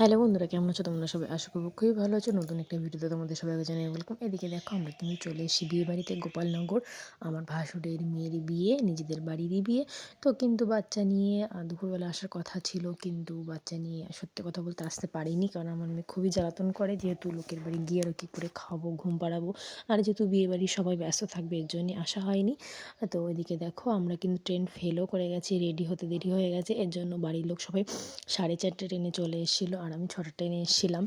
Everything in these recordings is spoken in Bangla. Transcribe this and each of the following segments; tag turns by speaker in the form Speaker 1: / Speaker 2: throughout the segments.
Speaker 1: হ্যালো বন্ধুরা, কেমন আছো? তোমরা সবাই আশা করব খুবই ভালো আছো। নতুন একটা ভিডিওতে তোমাদের সবাইকে জানিয়ে ওয়েলকাম এদিকে দেখো, আমরা কিন্তু চলে এসেছি বিয়ে বাড়িতে গোপালনগর। আমার ভাসুরের মেয়ের বিয়ে, নিজেদের বাড়িরই বিয়ে। তো কিন্তু বাচ্চা নিয়ে দুপুরবেলা আসার কথা ছিল, কিন্তু বাচ্চা নিয়ে সত্যি কথা বলতে আসতে পারিনি। কারণ আমার মেয়ে খুবই জ্বালাতন করে, যেহেতু লোকের বাড়ি গিয়ে আরও কী করে খাওয়াবো ঘুম পাড়াবো। আর যেহেতু বিয়ে বাড়ি সবাই ব্যস্ত থাকবে, এর জন্যই আসা হয়নি। তো ওইদিকে দেখো, আমরা কিন্তু ট্রেন ফেলও করে গেছি রেডি হতে দেরি হয়ে গেছে। এর জন্য বাড়ির লোক সবাই সাড়ে চারটে ট্রেনে চলে এসেছিল। আর আমি ছটা ট্রেনে এসেছিলাম।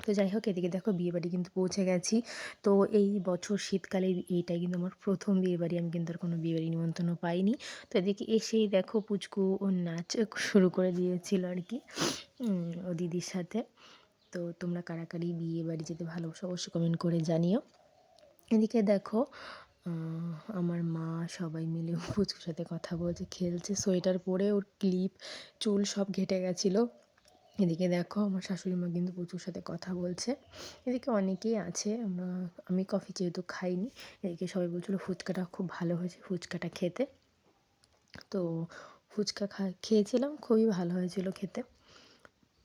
Speaker 1: তো যাই হোক, এদিকে দেখো বিয়েবাড়ি কিন্তু পৌঁছে গেছি। তো এই বছর শীতকালে এইটাই কিন্তু আমার প্রথম বিয়েবাড়ি। আমি কিন্তু আর কোনো বিয়েবাড়ি নিমন্ত্রণও পাইনি। তো এদিকে এসেই দেখো পুচকু ও নাচ শুরু করে দিয়েছিল আর কি ও দিদির সাথে। তো তোমরা কারাকারি বিয়ে বাড়ি যেতে ভালোবাসো অবশ্যই কমেন্ট করে জানিও। এদিকে দেখো আমার মা সবাই মিলে পুচকুর সাথে কথা বলছে, খেলছে, সোয়েটার পরে ওর ক্লিপ, চুল সব ঘেটে গেছিল। এদিকে দেখো আমার শাশুড়ি মা কিন্তু প্রচুর সাথে কথা বলছে। এদিকে অনেকেই আছে, আমরা, আমি কফি যেহেতু খাইনি, এদিকে সবাই বলছিলো ফুচকাটা খুব ভালো হয়েছে, ফুচকাটা খেতে। তো ফুচকা খা, খেয়েছিলাম, খুবই ভালো হয়েছিল খেতে।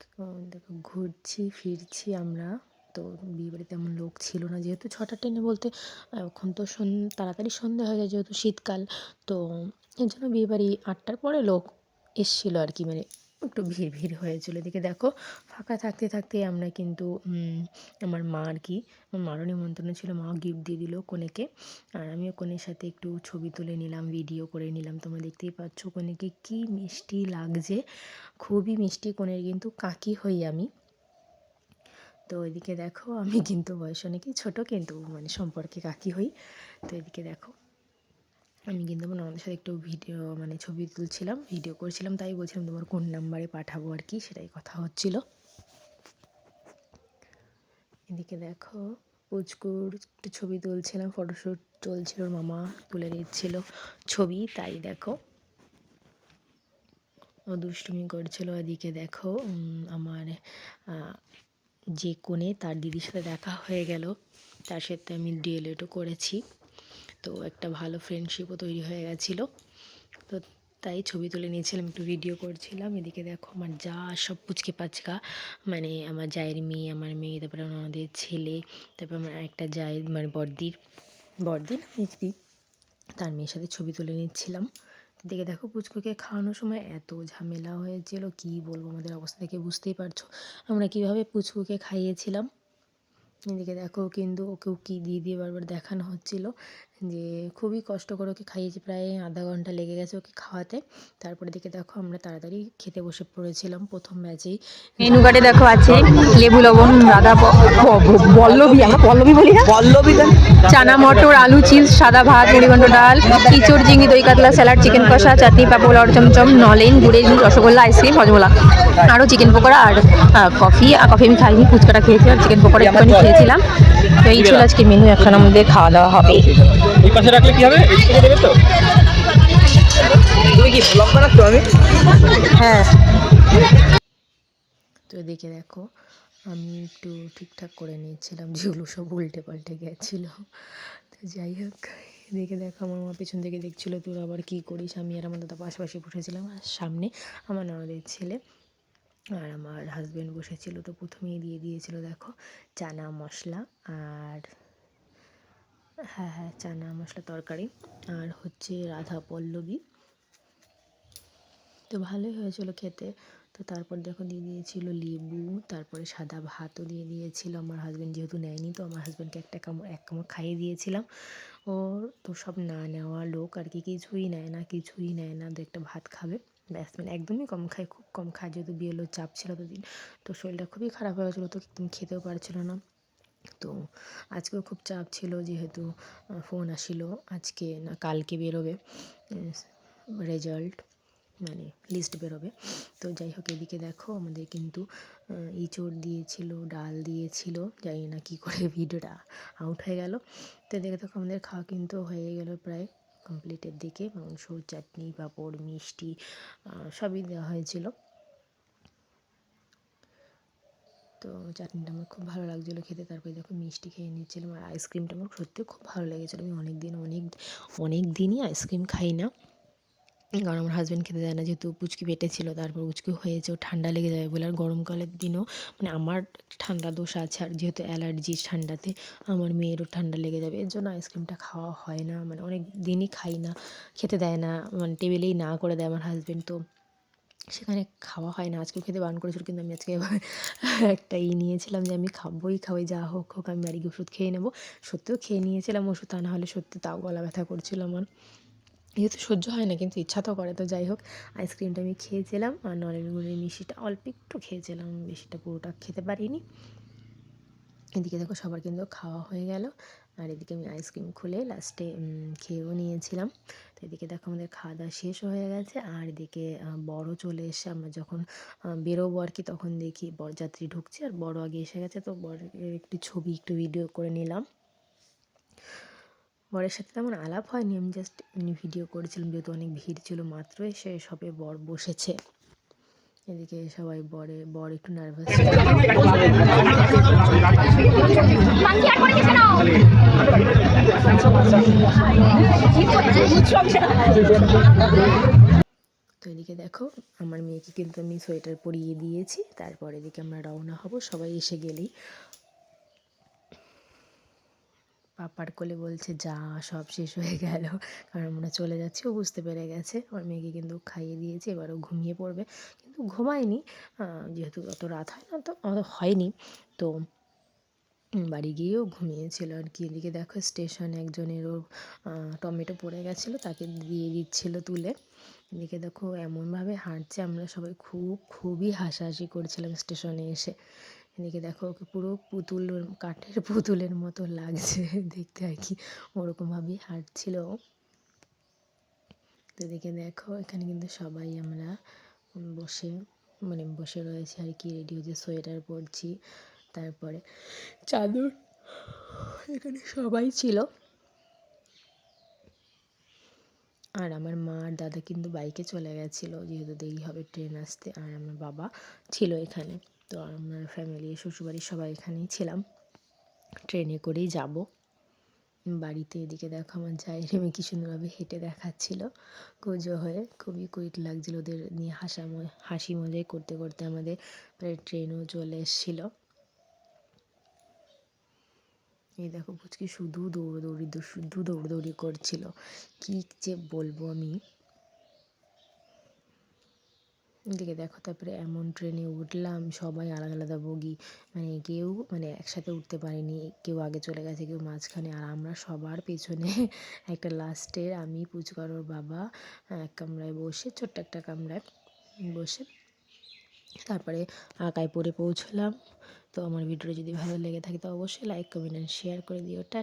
Speaker 1: তো দেখো ঘুরছি, ফিরছি আমরা। তো বিয়েবাড়িতে তেমন লোক ছিল না, যেহেতু ছটা ট্রেনে বলতে এখন তো সন, তাড়াতাড়ি সন্ধ্যা হয়ে যায় যেহেতু শীতকাল। তো এর জন্য বিয়েবাড়ি আটটার পরে লোক এসছিলো আর কি মানে একটু ভিড় ভিড় হয়েছিল। এদিকে দেখো, ফাঁকা থাকতে থাকতে আমরা কিন্তু আমার মা আর কি, আমার মারও নিমন্ত্রণ ছিল, মা গিফট দিয়ে দিল কনেকে। আর আমিও কনের সাথে একটু ছবি তুলে নিলাম ভিডিও করে নিলাম। তোমরা দেখতেই পাচ্ছ কনেকে কি মিষ্টি লাগছে। খুবই মিষ্টি কনের কিন্তু কাকি হই আমি। তো এদিকে দেখো, আমি কিন্তু বয়স অনেকই ছোটো, কিন্তু মানে সম্পর্কে কাকি হই। তো এদিকে দেখো। আমি কিন্তু আমার ননদের সাথে একটু ভিডিও মানে ছবি তুলছিলাম ভিডিও করছিলাম, তাই বলছিলাম তোমার কোন নাম্বারে পাঠাবো আর কি, সেটাই কথা হচ্ছিল। এদিকে দেখো, পুচকুর একটু ছবি তুলছিলাম ফটোশ্যুট চলছিল মামা তুলে দিচ্ছিল ছবি, তাই দেখো। ও দুষ্টুমি করছিল, এদিকে দেখো আমার যে কোণে তার দিদির সাথে দেখা হয়ে গেল, তার সাথে আমি ডিএলএডও করেছি। তো একটা ভালো ফ্রেন্ডশিপও তৈরি হয়ে গেছিল। তো তাই ছবি তুলে নিয়েছিলাম, একটু ভিডিও করছিলাম। এদিকে দেখো আমার যা সব পুচকে পাচকা মানে আমার জায়ের মেয়ে, আমার মেয়ে, তারপরে আমাদের ছেলে, তারপর আমার একটা জায়ের মানে বড়দির বড়দিন মেজদি তার মেয়ের সাথে ছবি তুলে নিচ্ছিলাম। দেখে দেখো পুচকুকে খাওয়ানোর সময় এত ঝামেলা হয়েছিল, কি বলব আমাদের অবস্থা দেখে বুঝতেই পারছ। আমরা কীভাবে পুচকুকে খাইয়েছিলাম? এদিকে দেখো কিন্তু ওকেও কী দিয়ে দিয়ে বারবার দেখানো হচ্ছিল। যে খুবই কষ্ট করে ওকে খাইয়েছি প্রায় আধা ঘণ্টা লেগে গেছে ওকে খাওয়াতে। তারপরে দেখে দেখো আমরা তাড়াতাড়ি খেতে বসে পড়েছিলাম প্রথম ব্যাচেই
Speaker 2: মেনু কার্ডে দেখো আছে লেবু লবণ রাধা পল্লবী আমরা পল্লবী বলি না?
Speaker 3: পল্লবী দেন
Speaker 2: চানা মটর আলু চিজ সাদা ভাত মুড়িঘণ্ট ডাল ইঁচড় ঝিঙে দই কাতলা স্যালাড চিকেন কষা চাটনি পাঁপড় আর চমচম নলেন গুড়ের রসগোল্লা আইসক্রিম হজমোলা আরও চিকেন পকোড়া আর কফি। আর কফি আমি খাইনি ফুচকাটা খেয়েছি আর চিকেন পকোড়া একটুখানি খেয়েছিলাম। তো এই ছিল আজকে মেনু এখন আমাদের খাওয়া দাওয়া হবে।
Speaker 3: এই পাশে রাখলে কি হবে? এই দিকে দেবে তো? তুমি কি ব্লগ বানাচ্ছো আমি?
Speaker 2: হ্যাঁ।
Speaker 1: তো এদিকে দেখো আমি একটু ঠিকঠাক করে নিয়েছিলাম যেগুলো সব উল্টে পাল্টে গেছিল। তো যাই হোক এদিকে দেখো আমার মা পেছন থেকে দেখছিলো তোর আবার কী করিস? আমি আর আমার দাদা পাশাপাশি বসেছিলাম আর সামনে আমার ননদের ছেলে আর আমার হাজব্যান্ড বসেছিল। তো প্রথমেই দিয়ে দিয়েছিল দেখো চানা মশলা আর হ্যাঁ হ্যাঁ চানা মশলা তরকারি আর হচ্ছে রাধা পল্লবী। তো ভালোই হয়েছিল খেতে। তো তারপর দেখো দিয়ে দিয়েছিল লেবু, তারপরে সাদা ভাতও দিয়ে দিয়েছিল। আমার হাজব্যান্ড যেহেতু নেয়নি, তো আমার হাজব্যান্ডকে একটা কামড়, এক কামড় খাইয়ে দিয়েছিলাম। ওর তো সব না নেওয়া লোক আর কি, কিছুই নেয় না, কিছুই নেয় না। দু একটা ভাত খাবে। ব্যাস মানে একদমই কম খায়, খুব কম খায়। যেহেতু বিয়েলোর চাপ ছিল দুদিন তো শরীরটা খুবই খারাপ হয়ে গেছিল, তো একদম খেতেও পারছিল না। তো আজকেও খুব চাপ ছিল যেহেতু ফোন আসিল। আজকে না, কালকে বেরোবে রেজাল্ট মানে লিস্ট বেরোবে। তো যাই হোক, এদিকে দেখো, আমাদের কিন্তু ইঁচড় দিয়েছিল, ডাল দিয়েছিল, জানি না কী করে ভিডিওটা আউট হয়ে গেল। তো এদিকে দেখো, আমাদের খাওয়া কিন্তু হয়ে গেল প্রায় কমপ্লিটের দিকে। মাংস, চাটনি, পাঁপড়, মিষ্টি সবই দেওয়া হয়েছিল। তো চাটনিটা আমার খুব ভালো লাগছিল খেতে। তারপরে দেখো মিষ্টি খেয়ে নিচ্ছিলাম আর আইসক্রিমটা আমার সত্যি খুব ভালো লেগেছিলো। আমি অনেক দিন অনেক অনেক দিনই আইসক্রিম খাই না। কারণ আমার হাজব্যান্ড খেতে দেয় না, যেহেতু পুচকি পেটে ছিল, তারপর উচকি হয়েছে, ও ঠান্ডা লেগে যাবে বলে। আর গরমকালের দিনও মানে আমার ঠান্ডা দোষ আছে, আর যেহেতু অ্যালার্জি ঠান্ডাতে, আমার মেয়েরও ঠান্ডা লেগে যাবে। এর জন্য আইসক্রিমটা খাওয়া হয় না। মানে অনেক দিনই খাই না, খেতে দেয় না মানে টেবিলেই না করে দেয় আমার হাজব্যান্ড তো সেখানে খাওয়া হয় না। আজকেও খেতে বারণ করেছিল, কিন্তু আমি আজকে একটা ই নিয়েছিলাম যে আমি খাবোই খাবোই, যা হোক হোক, আমি গিয়ে ওষুধ খেয়ে নেব। সত্যিও খেয়ে নিয়েছিলাম ওষুধ, তা না হলে সত্যি তাও গলা ব্যথা করছিল আমার। যেহেতু সহ্য হয় না, কিন্তু ইচ্ছা তো করে, তো যাই হোক, আইসক্রিমটা আমি খেয়েছিলাম আর নলেন গুড়ের মিষ্টিটা অল্প একটু খেয়েছিলাম, বেশিটা পুরোটা খেতে পারিনি। এদিকে দেখো সবার কিন্তু খাওয়া হয়ে গেল। আর এদিকে আমি আইসক্রিম খুলে লাস্টে খেয়েও নিয়েছিলাম। তো এদিকে দেখো আমাদের খাওয়া দাওয়া শেষ হয়ে গেছে। আর এদিকে বড় চলে এসে আমরা যখন বেরোবো আর কি, তখন দেখি বরযাত্রী ঢুকছে। আর বড় আগে এসে গেছে, তো বরের একটি ছবি, একটু ভিডিও করে নিলাম। বরের সাথে তেমন আলাপ হয়নি। আমি জাস্ট এমনি ভিডিও করেছিলাম, যেহেতু অনেক ভিড় ছিল মাত্র এসে সবে বর বসেছে। এদিকে সবাই বরে, বর একটু নার্ভাস তো এদিকে দেখো, আমার মেয়েকে কিন্তু আমি সোয়েটার পরিয়ে দিয়েছি, তারপর এদিকে আমরা রওনা হব, সবাই এসে গেলেই। পাপার কোলে বলছে, যা, সব শেষ হয়ে গেল। কারণ আমরা চলে যাচ্ছি, ও বুঝতে পেরে গেছে। আমার মেয়েকে কিন্তু খাইয়ে দিয়েছে, এবার ও ঘুমিয়ে পড়বে। কিন্তু ঘুমায়নি। যেহেতু অত রাত হয় না, তো অত হয়নি। তো বাড়ি গিয়েও ঘুমিয়েছিল আর কি। এদিকে দেখো, স্টেশনে একজনেরও টমেটো পড়ে গেছিল, তাকে দিয়ে দিচ্ছিল তুলে। এদিকে দেখো, এমনভাবে হাঁটছে, আমরা সবাই খুব, খুবই হাসাহাসি করছিলাম স্টেশনে এসে। এদিকে দেখো ওকে পুরো পুতুল, কাঠের পুতুলের মতো লাগছে। দেখতে আর কি ওরকমভাবেই হাঁটছিল। তো এদিকে দেখো, এখানে কিন্তু সবাই আমরা বসে মানে বসে রয়েছি আর কি রেডি হচ্ছে সোয়েটার পরছি। তারপরে চাদর, এখানে সবাই ছিল। আর আমার মা আর দাদা কিন্তু বাইকে চলে গেছিল, যেহেতু দেরি হবে ট্রেন আসতে। আর আমার বাবা ছিল এখানে। তো আমার ফ্যামিলি শ্বশুরবাড়ির সবাই এখানেই ছিলাম। ট্রেনে করেই যাব। বাড়িতে এদিকে দেখো আমার জায়ের মেয়ে কি সুন্দরভাবে হেঁটে দেখাচ্ছিল। কুজো হয়ে খুবই কুইট লাগছিল ওদের নিয়ে হাসা হাসি মজাই করতে করতে আমাদের প্রায় ট্রেনও চলে এসেছিল। এই দেখো পুচকি শুধু দৌড়দৌড়ি শুধু দৌড়দৌড়ি করছিল। কি যে বলব আমি। এদিকে দেখো তারপরে এমন ট্রেনে উঠলাম, সবাই আলাদা আলাদা বগি মানে কেউ মানে একসাথে উঠতে পারেনি, কেউ আগে চলে গেছে, কেউ মাঝখানে, আর আমরা সবার পেছনে একটা লাস্টের আমি পুচকারোর বাবা, এক কামরায় বসে, ছোট্ট একটা কামরায় বসে তারপরে আঁকায় পড়ে পৌঁছলাম। তো আমার ভিডিওটা যদি ভালো লেগে থাকে, তো অবশ্যই লাইক কমেন্ট অ্যান্ড শেয়ার করে দিও। টা